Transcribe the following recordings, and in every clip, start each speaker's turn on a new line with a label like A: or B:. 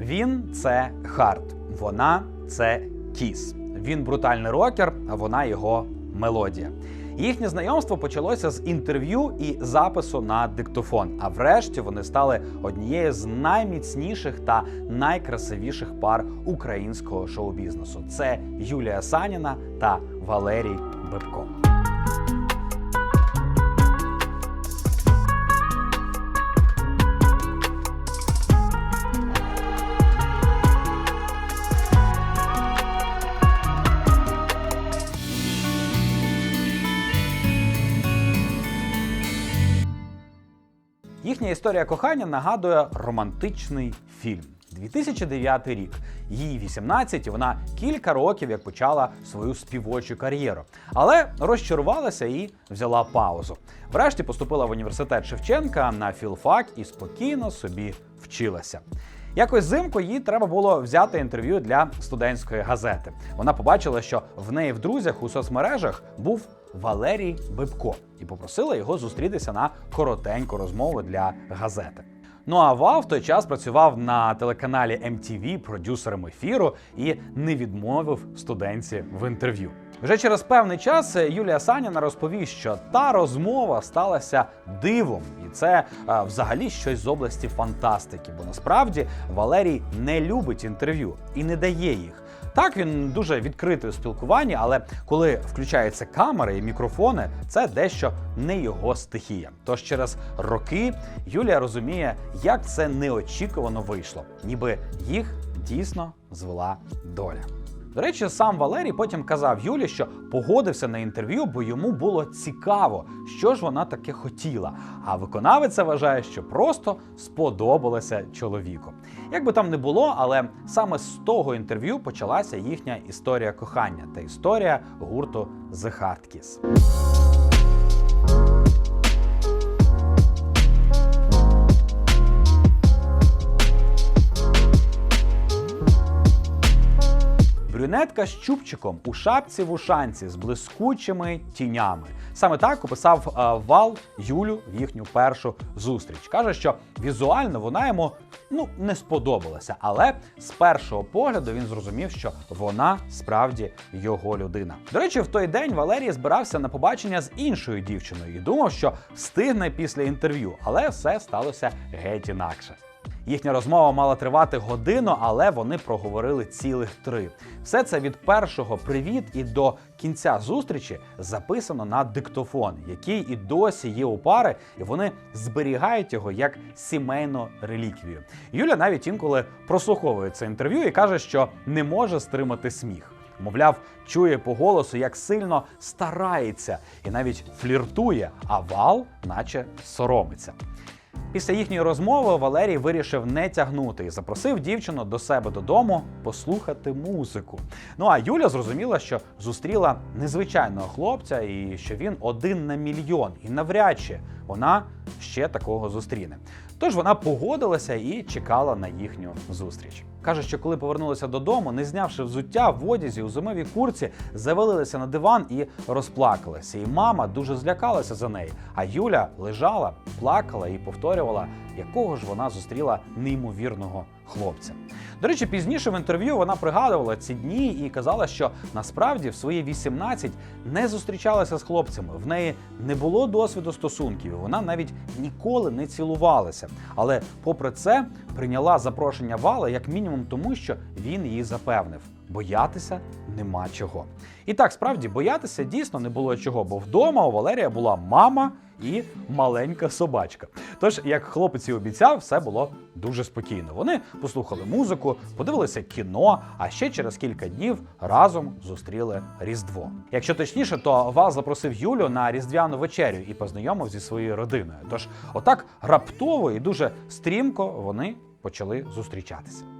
A: Він це хард, вона це кіс. Він брутальний рокер, а вона його мелодія. Їхнє знайомство почалося з інтерв'ю і запису на диктофон. А врешті вони стали однією з найміцніших та найкрасивіших пар українського шоу-бізнесу. Це Юлія Саніна та Валерій Бибко. Їхня історія кохання нагадує романтичний фільм. 2009 рік. Їй 18, і вона кілька років як почала свою співочу кар'єру. Але розчарувалася і взяла паузу. Врешті поступила в університет Шевченка на філфак і спокійно собі вчилася. Якось зимку їй треба було взяти інтерв'ю для студентської газети. Вона побачила, що в неї в друзях у соцмережах був Валерій Бибко і попросила його зустрітися на коротеньку розмову для газети. Ну а Вал в той час працював на телеканалі MTV продюсером ефіру і не відмовив студентці в інтерв'ю. Вже через певний час Юлія Саніна розповість, що та розмова сталася дивом, і це е, взагалі щось з області фантастики. Бо насправді Валерій не любить інтерв'ю і не дає їх. Так, він дуже відкритий у спілкуванні, але коли включаються камери і мікрофони, це дещо не його стихія. Тож через роки Юлія розуміє, як це неочікувано вийшло, ніби їх дійсно звела доля. До речі, сам Валерій потім казав Юлі, що погодився на інтерв'ю, бо йому було цікаво, що ж вона таке хотіла. А виконавиця вважає, що просто сподобалося чоловіку. Як би там не було, але саме з того інтерв'ю почалася їхня історія кохання та історія гурту The Hard Брюнетка з чубчиком у шапці в ушанці з блискучими тінями. Саме так описав е, Вал Юлю в їхню першу зустріч. Каже, що візуально вона йому ну не сподобалася, але з першого погляду він зрозумів, що вона справді його людина. До речі, в той день Валерій збирався на побачення з іншою дівчиною і думав, що встигне після інтерв'ю, але все сталося геть інакше. Їхня розмова мала тривати годину, але вони проговорили цілих три. Все це від першого привіт і до кінця зустрічі записано на диктофон, який і досі є у пари, і вони зберігають його як сімейну реліквію. Юля навіть інколи прослуховує це інтерв'ю і каже, що не може стримати сміх. Мовляв, чує по голосу, як сильно старається і навіть фліртує, а вал, наче соромиться. Після їхньої розмови Валерій вирішив не тягнути і запросив дівчину до себе додому послухати музику. Ну а Юля зрозуміла, що зустріла незвичайного хлопця і що він один на мільйон, і навряд чи вона ще такого зустріне. Тож вона погодилася і чекала на їхню зустріч. Каже, що коли повернулися додому, не знявши взуття в одязі у зимовій курці, завалилися на диван і розплакалися. І мама дуже злякалася за неї. А Юля лежала, плакала і повторювала, якого ж вона зустріла неймовірного хлопця. До речі, пізніше в інтерв'ю вона пригадувала ці дні і казала, що насправді в свої 18 не зустрічалася з хлопцями. В неї не було досвіду стосунків. і Вона навіть ніколи не цілувалася. Але, попри це, прийняла запрошення Вала як мінімум тому, що він її запевнив. Боятися нема чого. І так, справді, боятися дійсно не було чого, бо вдома у Валерія була мама і маленька собачка. Тож, як хлопець і обіцяв, все було дуже спокійно. Вони послухали музику, подивилися кіно, а ще через кілька днів разом зустріли Різдво. Якщо точніше, то Вал запросив Юлю на різдвяну вечерю і познайомив зі своєю родиною. Тож, отак раптово і дуже стрімко вони почали зустрічатися.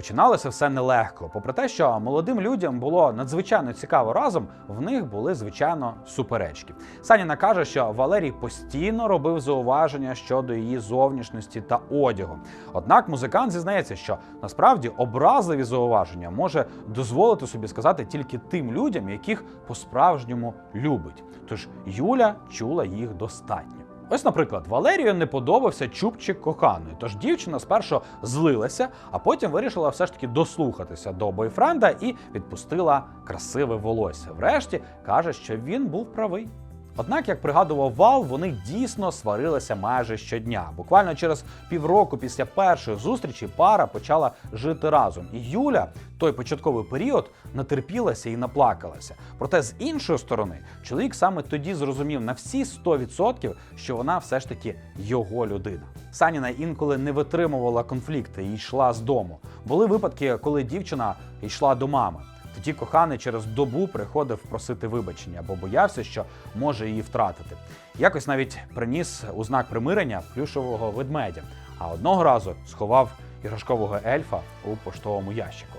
A: Починалося все нелегко. Попри те, що молодим людям було надзвичайно цікаво разом, в них були звичайно суперечки. Саніна каже, що Валерій постійно робив зауваження щодо її зовнішності та одягу. Однак музикант зізнається, що насправді образливі зауваження може дозволити собі сказати тільки тим людям, яких по-справжньому любить. Тож Юля чула їх достатньо. Ось, наприклад, Валерію не подобався чубчик коханої, тож дівчина спершу злилася, а потім вирішила все ж таки дослухатися до бойфренда і відпустила красиве волосся. Врешті каже, що він був правий. Однак, як пригадував Вал, вони дійсно сварилися майже щодня. Буквально через півроку після першої зустрічі пара почала жити разом. І Юля той початковий період натерпілася і наплакалася. Проте з іншої сторони, чоловік саме тоді зрозумів на всі 100%, що вона все ж таки його людина. Саніна інколи не витримувала конфлікти і йшла з дому. Були випадки, коли дівчина йшла до мами. Тоді коханий через добу приходив просити вибачення, бо боявся, що може її втратити. Якось навіть приніс у знак примирення плюшового ведмедя, а одного разу сховав іграшкового ельфа у поштовому ящику.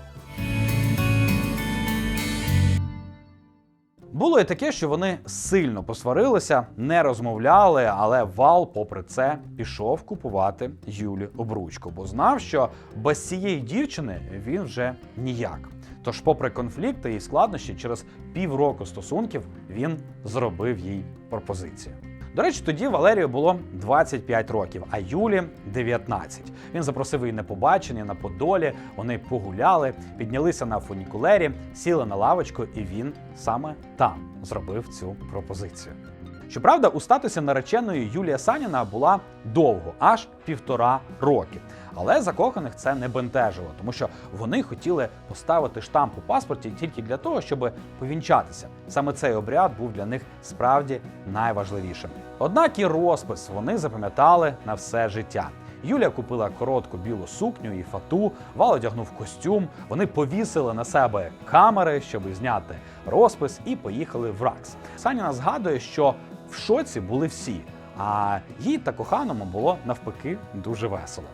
A: Було і таке, що вони сильно посварилися, не розмовляли, але Вал, попри це, пішов купувати Юлі обручку, бо знав, що без цієї дівчини він вже ніяк. Тож, попри конфлікти і складнощі, через півроку стосунків він зробив їй пропозицію. До речі, тоді Валерію було 25 років, а Юлі 19. Він запросив її на побачення на Подолі. Вони погуляли, піднялися на фунікулері, сіли на лавочку, і він саме там зробив цю пропозицію. Щоправда, у статусі нареченої Юлія Саніна була довго, аж півтора роки. Але закоханих це не бентежило, тому що вони хотіли поставити штамп у паспорті тільки для того, щоб повінчатися. Саме цей обряд був для них справді найважливішим. Однак і розпис вони запам'ятали на все життя. Юлія купила коротку білу сукню і фату, Вал одягнув костюм. Вони повісили на себе камери, щоб зняти розпис, і поїхали в РАКС. Саніна згадує, що в шоці були всі, а їй та коханому було навпаки дуже весело.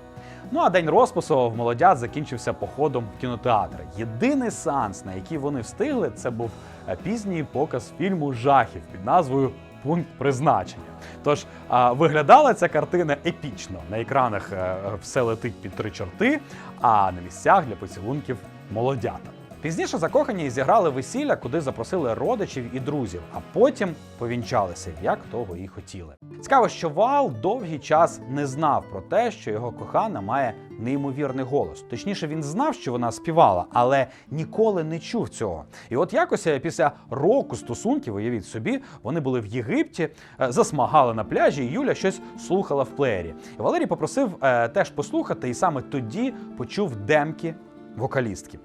A: Ну а день розпису в молодят закінчився походом в кінотеатр. Єдиний сеанс, на який вони встигли, це був е, пізній показ фільму жахів під назвою Пункт призначення. Тож виглядала ця картина епічно. На екранах е, все летить під три чорти, а на місцях для поцілунків молодята. Пізніше закохані зіграли весілля, куди запросили родичів і друзів, а потім повінчалися, як того і хотіли. Цікаво, що Вал довгий час не знав про те, що його кохана має неймовірний голос. Точніше, він знав, що вона співала, але ніколи не чув цього. І от якось е, після року стосунків, уявіть собі, вони були в Єгипті, е, засмагали на пляжі, і Юля щось слухала в плеєрі. І Валерій попросив е, теж послухати, і саме тоді почув демки вокалістки.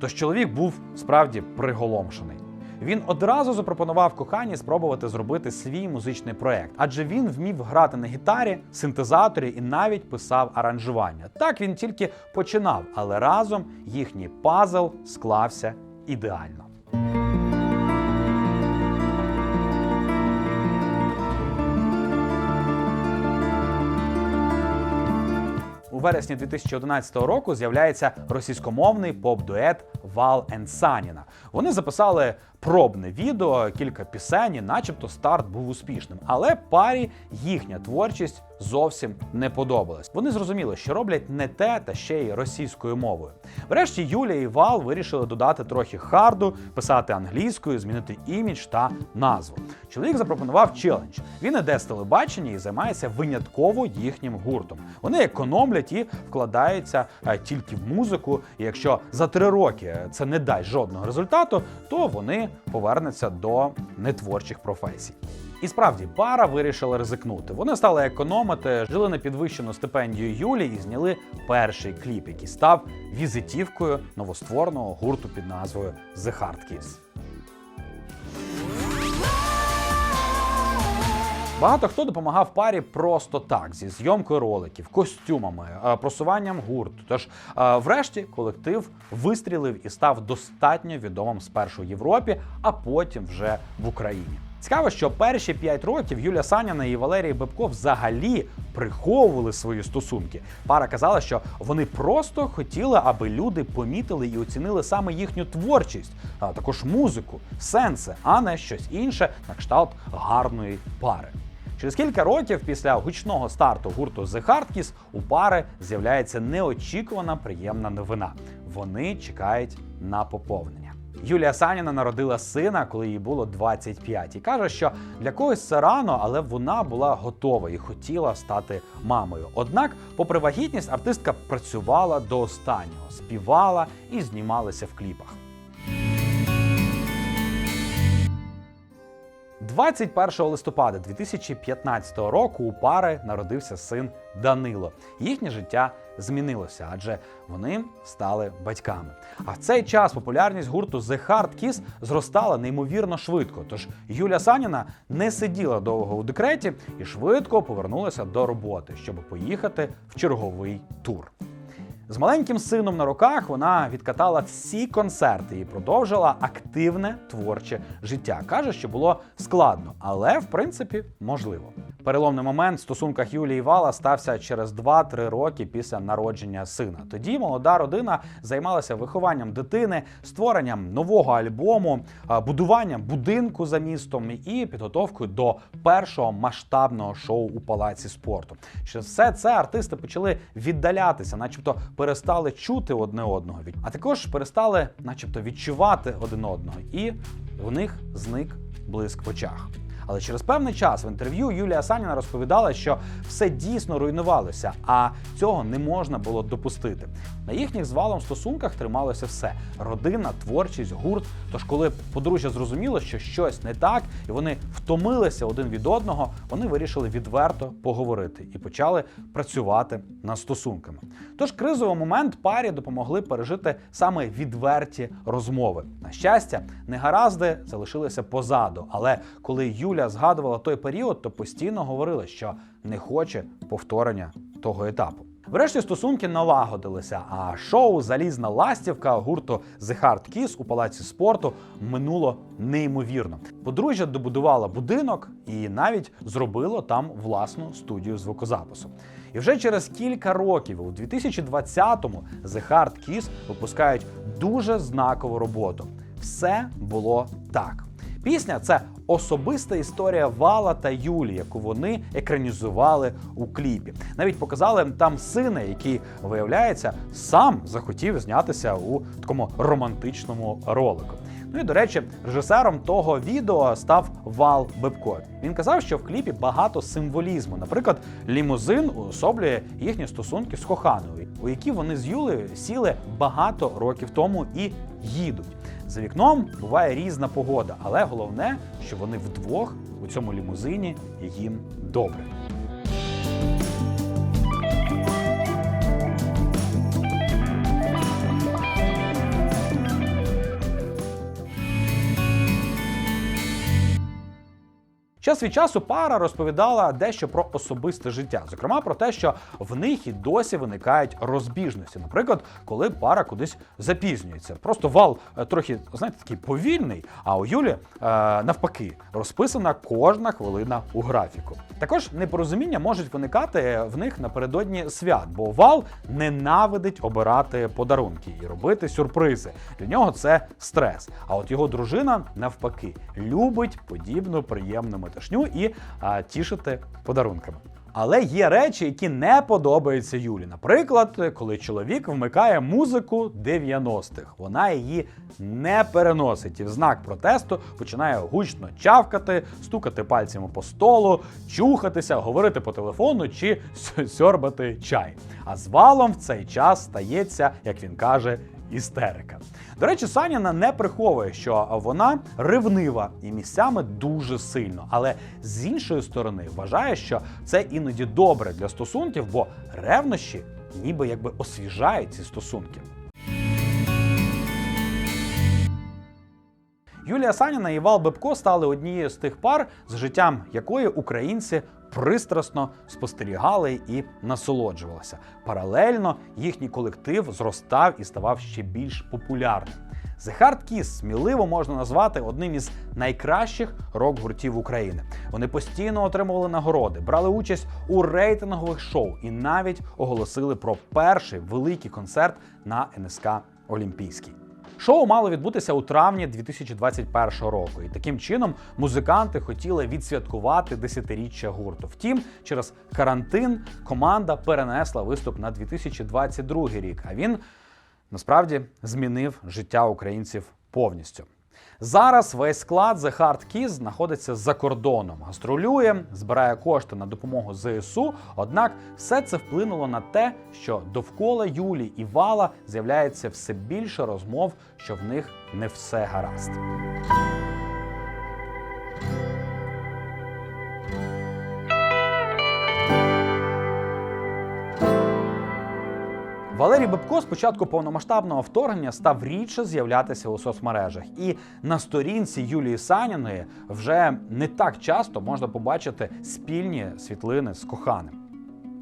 A: Тож чоловік був справді приголомшений. Він одразу запропонував коханій спробувати зробити свій музичний проект, адже він вмів грати на гітарі, синтезаторі і навіть писав аранжування. Так він тільки починав, але разом їхній пазл склався ідеально. У вересні 2011 року з'являється російськомовний поп-дует Вал Енсаніна. Вони записали пробне відео, кілька пісень, і начебто старт був успішним. Але парі їхня творчість зовсім не подобалась. Вони зрозуміли, що роблять не те та ще й російською мовою. Врешті Юлія і Вал вирішили додати трохи харду, писати англійською, змінити імідж та назву. Чоловік запропонував челендж. Він іде з телебачення і займається винятково їхнім гуртом. Вони економлять і вкладаються е, тільки в музику. І якщо за три роки це не дасть жодного результату, то вони повернуться до нетворчих професій. І справді пара вирішила ризикнути. Вони стали економити, жили на підвищену стипендію Юлі і зняли перший кліп, який став візитівкою новоствореного гурту під назвою The Hard Kiss. Багато хто допомагав парі просто так, зі зйомкою роликів, костюмами, е, просуванням гурту. Тож, е, врешті, колектив вистрілив і став достатньо відомим спершу в Європі, а потім вже в Україні. Цікаво, що перші 5 років Юля Саніна і Валерій Бебко взагалі приховували свої стосунки. Пара казала, що вони просто хотіли, аби люди помітили і оцінили саме їхню творчість, а також музику, сенси, а не щось інше на кшталт гарної пари. Через кілька років після гучного старту гурту The Hard Kiss у пари з'являється неочікувана приємна новина. Вони чекають на поповнення. Юлія Саніна народила сина, коли їй було 25. І каже, що для когось це рано, але вона була готова і хотіла стати мамою. Однак, попри вагітність, артистка працювала до останнього, співала і знімалася в кліпах. 21 листопада 2015 року у пари народився син Данило. Їхнє життя змінилося, адже вони стали батьками. А в цей час популярність гурту The Hard Kiss зростала неймовірно швидко. Тож Юля Саніна не сиділа довго у декреті і швидко повернулася до роботи, щоб поїхати в черговий тур. З маленьким сином на руках вона відкатала всі концерти і продовжила активне творче життя. Каже, що було складно, але в принципі можливо. Переломний момент в стосунках Юлії Вала стався через 2-3 роки після народження сина. Тоді молода родина займалася вихованням дитини, створенням нового альбому, будуванням будинку за містом і підготовкою до першого масштабного шоу у палаці спорту. Через все це артисти почали віддалятися, начебто перестали чути одне одного, а також перестали, начебто, відчувати один одного, і в них зник блиск в очах. Але через певний час в інтерв'ю Юлія Саніна розповідала, що все дійсно руйнувалося, а цього не можна було допустити. На їхніх з валом стосунках трималося все: родина, творчість, гурт. Тож, коли подружжя зрозуміло, що щось не так, і вони втомилися один від одного, вони вирішили відверто поговорити і почали працювати над стосунками. Тож кризовий момент парі допомогли пережити саме відверті розмови. На щастя, негаразди залишилися позаду. Але коли Юля згадувала той період, то постійно говорила, що не хоче повторення того етапу. Врешті стосунки налагодилися, а шоу Залізна ластівка гурту The Hard Kiss у палаці спорту минуло неймовірно. Подружжя добудувало будинок і навіть зробило там власну студію звукозапису. І вже через кілька років, у 2020-му, The Hard Kiss випускають дуже знакову роботу. Все було так. Пісня це особиста історія Вала та Юлі, яку вони екранізували у кліпі. Навіть показали там сина, який, виявляється, сам захотів знятися у такому романтичному ролику. Ну і до речі, режисером того відео став Вал Бебко. Він казав, що в кліпі багато символізму. Наприклад, лімузин уособлює їхні стосунки з коханою, у які вони з Юлею сіли багато років тому і їдуть. За вікном буває різна погода, але головне, що вони вдвох у цьому лімузині їм добре. Час від часу пара розповідала дещо про особисте життя, зокрема про те, що в них і досі виникають розбіжності. Наприклад, коли пара кудись запізнюється. Просто вал е, трохи, знаєте, такий повільний, а у Юлі е, навпаки розписана кожна хвилина у графіку. Також непорозуміння можуть виникати в них напередодні свят, бо вал ненавидить обирати подарунки і робити сюрпризи. Для нього це стрес. А от його дружина навпаки любить подібну приємну метушню і а, тішити подарунками. Але є речі, які не подобаються Юлі. Наприклад, коли чоловік вмикає музику 90-х, вона її не переносить і в знак протесту починає гучно чавкати, стукати пальцями по столу, чухатися, говорити по телефону чи сьорбати чай. А з валом в цей час стається, як він каже, істерика. До речі, Саніна не приховує, що вона ревнива і місцями дуже сильно, але з іншої сторони вважає, що це іноді добре для стосунків, бо ревнощі ніби якби освіжають ці стосунки. Юлія Саніна і Вал Бебко стали однією з тих пар, з життям якої українці пристрасно спостерігали і насолоджувалися. Паралельно їхній колектив зростав і ставав ще більш популярним. The Hard Kiss сміливо можна назвати одним із найкращих рок-гуртів України. Вони постійно отримували нагороди, брали участь у рейтингових шоу і навіть оголосили про перший великий концерт на НСК Олімпійський. Шоу мало відбутися у травні 2021 року, і таким чином музиканти хотіли відсвяткувати десятиріччя гурту. Втім, через карантин команда перенесла виступ на 2022 рік. А він насправді змінив життя українців повністю. Зараз весь склад The Hard Keys знаходиться за кордоном, гастролює, збирає кошти на допомогу ЗСУ. Однак все це вплинуло на те, що довкола Юлі і Вала з'являється все більше розмов, що в них не все гаразд. Валерій Бебко з початку повномасштабного вторгнення став рідше з'являтися у соцмережах, і на сторінці Юлії Саніної вже не так часто можна побачити спільні світлини з коханим.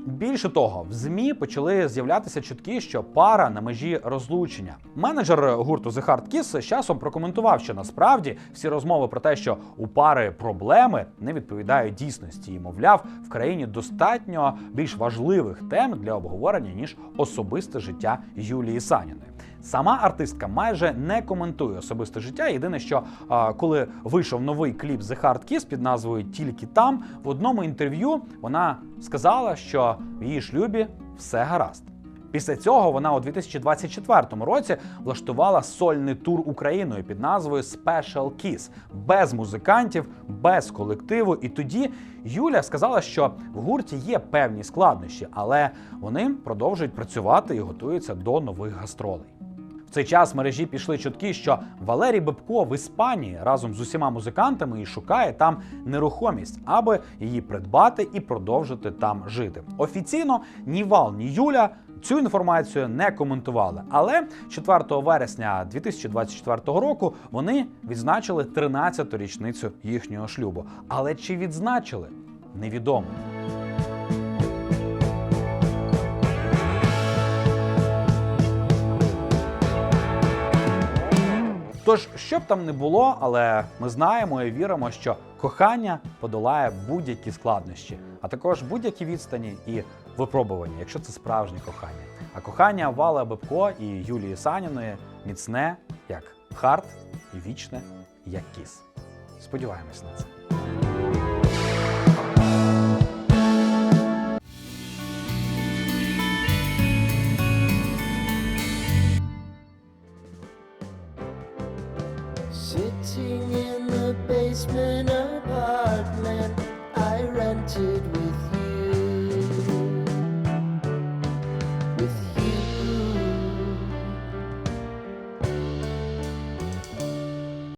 A: Більше того, в ЗМІ почали з'являтися чутки, що пара на межі розлучення. Менеджер гурту The Hard Kiss з часом прокоментував, що насправді всі розмови про те, що у пари проблеми не відповідають дійсності, і мовляв, в країні достатньо більш важливих тем для обговорення ніж особисте життя Юлії Саніної. Сама артистка майже не коментує особисте життя. Єдине, що а, коли вийшов новий кліп The Hard Kiss під назвою Тільки там в одному інтерв'ю вона сказала, що в її шлюбі все гаразд. Після цього вона у 2024 році влаштувала сольний тур Україною під назвою Special Kiss без музикантів, без колективу. І тоді Юля сказала, що в гурті є певні складнощі, але вони продовжують працювати і готуються до нових гастролей. Цей час мережі пішли чутки, що Валерій Бебко в Іспанії разом з усіма музикантами і шукає там нерухомість, аби її придбати і продовжити там жити. Офіційно ні Вал, ні Юля. Цю інформацію не коментували, але 4 вересня 2024 року вони відзначили 13-ту річницю їхнього шлюбу. Але чи відзначили? Невідомо. Тож, що б там не було, але ми знаємо і віримо, що кохання подолає будь-які складнощі, а також будь-які відстані і випробування, якщо це справжнє кохання. А кохання Вали Бебко і Юлії Саніної міцне, як харт, і вічне, як кіс. Сподіваємось на це.